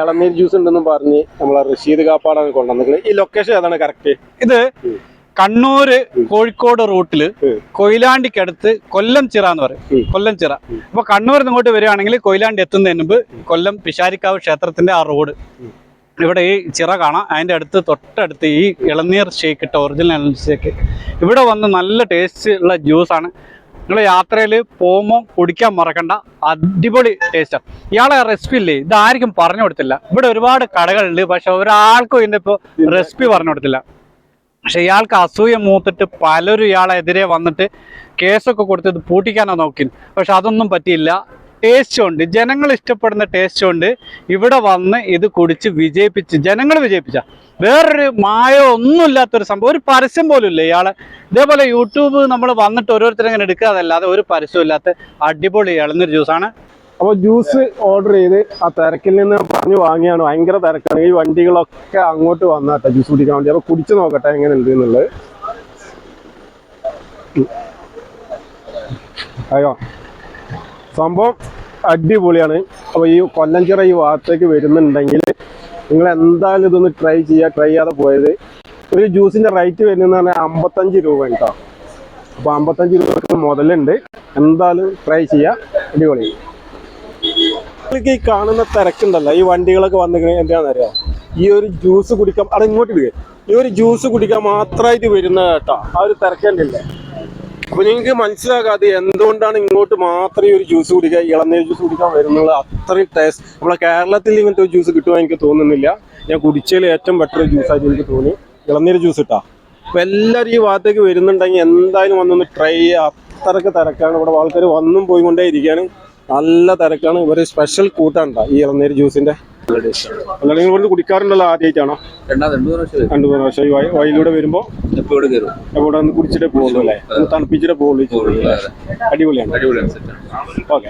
ഇളനീർ ജ്യൂസ് ഉണ്ടെന്ന് പറഞ്ഞ് നമ്മളെ റഷീദ് കാപ്പാടാണ് കൊണ്ടുവന്നത് ഈ ലൊക്കേഷൻ ഏതാണ് കറക്റ്റ് ഇത് കണ്ണൂര് കോഴിക്കോട് റൂട്ടിൽ. കൊയിലാണ്ടിക്കടുത്ത് കൊല്ലം ചിറ എന്ന് പറയും. കൊല്ലം ചിറ. അപ്പൊ കണ്ണൂരിൽ ഇങ്ങോട്ട് വരികയാണെങ്കിൽ കൊയിലാണ്ടി എത്തുന്നതിന് മുമ്പ് കൊല്ലം പിശാരിക്കാവ് ക്ഷേത്രത്തിന്റെ ആ റോഡ്. ഇവിടെ ഈ ചിറ കാണാം. അതിന്റെ അടുത്ത് തൊട്ടടുത്ത് ഈ ഇളനീർ ഷേക്ക് ഇട്ട ഒറിജിനൽ ഇളനീർ ഷേക്ക്. ഇവിടെ വന്ന് നല്ല ടേസ്റ്റ് ഉള്ള ജ്യൂസാണ് നിങ്ങൾ യാത്രയിൽ പോകുമ്പോൾ കുടിക്കാൻ മറക്കണ്ട. അടിപൊളി ടേസ്റ്റാണ് ഇയാളെ റെസിപ്പി ഇല്ലേ? ഇത് പറഞ്ഞു കൊടുത്തില്ല. ഇവിടെ ഒരുപാട് കടകളുണ്ട്. പക്ഷെ ഒരാൾക്കും ഇതിന്റെ ഇപ്പോൾ റെസിപ്പി പറഞ്ഞു കൊടുത്തില്ല. പക്ഷെ ഇയാൾക്ക് അസൂയ മൂത്തിട്ട് പലരും ഇയാളെതിരെ വന്നിട്ട് കേസൊക്കെ കൊടുത്ത് ഇത് പൂട്ടിക്കാനാ നോക്കി പക്ഷെ അതൊന്നും പറ്റിയില്ല. ടേസ്റ്റ് ഉണ്ട്. ജനങ്ങൾ ഇഷ്ടപ്പെടുന്ന ടേസ്റ്റ് കൊണ്ട് ഇവിടെ വന്ന് ഇത് കുടിച്ച് വിജയിപ്പിച്ച് ജനങ്ങൾ വിജയിപ്പിച്ച. വേറൊരു മായോ ഒന്നുമില്ലാത്തൊരു സംഭവം. ഒരു പരസ്യം പോലും ഇല്ല ഇയാളെ. ഇതേപോലെ യൂട്യൂബ് നമ്മൾ വന്നിട്ട് ഓരോരുത്തരും ഇങ്ങനെ എടുക്കാതല്ലാതെ ഒരു പരസ്യം ഇല്ലാത്ത അടിപൊളി ഇളന്നൊരു ജ്യൂസാണ് അപ്പോൾ ജ്യൂസ് ഓർഡർ ചെയ്ത് ആ തിരക്കിൽ നിന്ന് പറഞ്ഞു വാങ്ങിയാണ്. ഭയങ്കര തിരക്കാണ്. ഈ വണ്ടികളൊക്കെ അങ്ങോട്ട് വന്നാട്ടെ ജ്യൂസ് കുടിക്കാൻ വേണ്ടി. അപ്പോൾ കുടിച്ചു നോക്കട്ടെ എങ്ങനെ ഉണ്ട് എന്നുള്ളത്. അയ്യോ സംഭവം അടിപൊളിയാണ്. അപ്പോൾ ഈ കൊല്ലഞ്ചിറ ഈ ഭാഗത്തേക്ക് വരുന്നുണ്ടെങ്കിൽ നിങ്ങൾ എന്തായാലും ഇതൊന്ന് ട്രൈ ചെയ്യുക ട്രൈ ചെയ്യാതെ പോയത്. ഒരു ജ്യൂസിന്റെ റേറ്റ് വരുന്നതെന്ന് പറഞ്ഞാൽ അമ്പത്തഞ്ച് രൂപ കേട്ടോ. അപ്പോൾ അമ്പത്തഞ്ച് രൂപക്ക് മുതലുണ്ട്. എന്തായാലും ട്രൈ ചെയ്യുക അടിപൊളി. നിങ്ങൾക്ക് ഈ കാണുന്ന തിരക്കുണ്ടല്ലോ ഈ വണ്ടികളൊക്കെ വന്നിങ്ങനെ എന്താണെന്നറിയാം ഈ ഒരു ജ്യൂസ് കുടിക്കാൻ അത് ഇങ്ങോട്ട് ഇടുക ഈ ഒരു ജ്യൂസ് കുടിക്കാൻ മാത്രമായിട്ട് വരുന്ന കേട്ടോ. ആ ഒരു തിരക്കണ്ടില്ലേ അപ്പൊ നിങ്ങൾക്ക് മനസ്സിലാകാതെ എന്തുകൊണ്ടാണ് ഇങ്ങോട്ട് മാത്രം ഒരു ജ്യൂസ് കുടിക്കുക ഇളനീർ ജ്യൂസ് കുടിക്കാൻ വരുന്നത് അത്രയും ടേസ്റ്റ് നമ്മളെ കേരളത്തിൽ ഇങ്ങനത്തെ ഒരു ജ്യൂസ് കിട്ടുമെന്ന് എനിക്ക് തോന്നുന്നില്ല. ഞാൻ കുടിച്ചതിൽ ഏറ്റവും ബെറ്റർ ജ്യൂസ് ആയിട്ട് എനിക്ക് തോന്നി. ഇളനീർ ജ്യൂസ് ഇട്ടാ. അപ്പൊ എല്ലാവരും ഈ ഭാഗത്തേക്ക് വരുന്നുണ്ടെങ്കിൽ എന്തായാലും വന്നൊന്ന് ട്രൈ ചെയ്യുക. അത്രയ്ക്ക് തിരക്കാണ്. ഇവിടെ ആൾക്കാർ വന്നും പോയി കൊണ്ടേ ഇരിക്കുകയാണ് നല്ല തിരക്കാണ്. ഇവർ സ്പെഷ്യൽ കൂട്ടാണ്ടാ ഈ ഇളനീർ ജ്യൂസിന്റെ അല്ലെങ്കിൽ ഇവിടുന്ന് കുടിക്കാറുണ്ടല്ലോ ആദ്യമായിട്ടാണോ രണ്ടു മൂന്ന് പ്രാവശ്യം വഴി- വഴിയിലൂടെ വരുമ്പോ ഇപ്പൊ ഇവിടെ കയറും. ഇവിടെ ഒന്ന് കുടിച്ചിട്ടേ പോകുള്ളൂ അല്ലേ? ഒന്ന് തണുപ്പിച്ചിട്ടേ പോകുള്ളൂ അടിപൊളിയാണ്. അടിപൊളിയാണ് ഓക്കെ.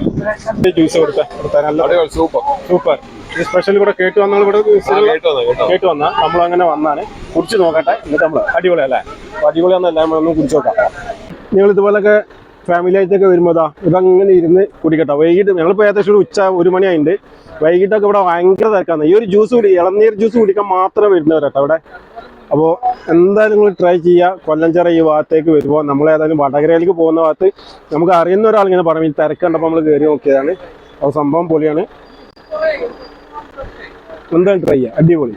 ജ്യൂസ് കൊടുത്ത നല്ല സൂപ്പർ സൂപ്പർ ഇത് സ്പെഷ്യൽ ഇവിടെ കേട്ട് വന്നാൽ ഇവിടെ കേട്ട് വന്നാൽ നമ്മൾ അങ്ങനെ വന്നാണ്. കുടിച്ച് നോക്കട്ടെ. എന്നിട്ട് നമ്മൾ അടിപൊളി അല്ലേ? അപ്പൊ അടിപൊളിയാന്നല്ല നമ്മളൊന്ന് കുടിച്ച് നോക്കാം. നിങ്ങൾ ഇതുപോലൊക്കെ ഫാമിലി ആയിട്ടൊക്കെ വരുമ്പോൾ ഇതാ അങ്ങനെ ഇരുന്ന് കുടിക്കട്ടെ. വൈകിട്ട് ഞങ്ങളിപ്പോൾ ഏകദേശം ഉച്ച ഒരു മണിയായിട്ടുണ്ട് വൈകിട്ടൊക്കെ ഇവിടെ ഭയങ്കര തിരക്കാണ്. ഈ ഒരു ജ്യൂസ് കുടി ഇളനീർ ജ്യൂസ് കുടിക്കാൻ മാത്രമേ വരുന്നവരട്ടോ ഇവിടെ. അപ്പോൾ എന്തായാലും നിങ്ങൾ ട്രൈ ചെയ്യുക കൊല്ലഞ്ചിറ ഈ ഭാഗത്തേക്ക് വരുമ്പോൾ നമ്മൾ ഏതായാലും വടകരയിലേക്ക് പോകുന്ന ഭാഗത്ത് നമുക്ക് അറിയുന്ന ഒരാൾ ഇങ്ങനെ പറയും ഈ തിരക്ക് കണ്ടപ്പോൾ നമ്മൾ കയറി നോക്കിയതാണ്. അപ്പോൾ സംഭവം പൊളിയാണ്. എന്തായാലും ട്രൈ ചെയ്യുക അടിപൊളി.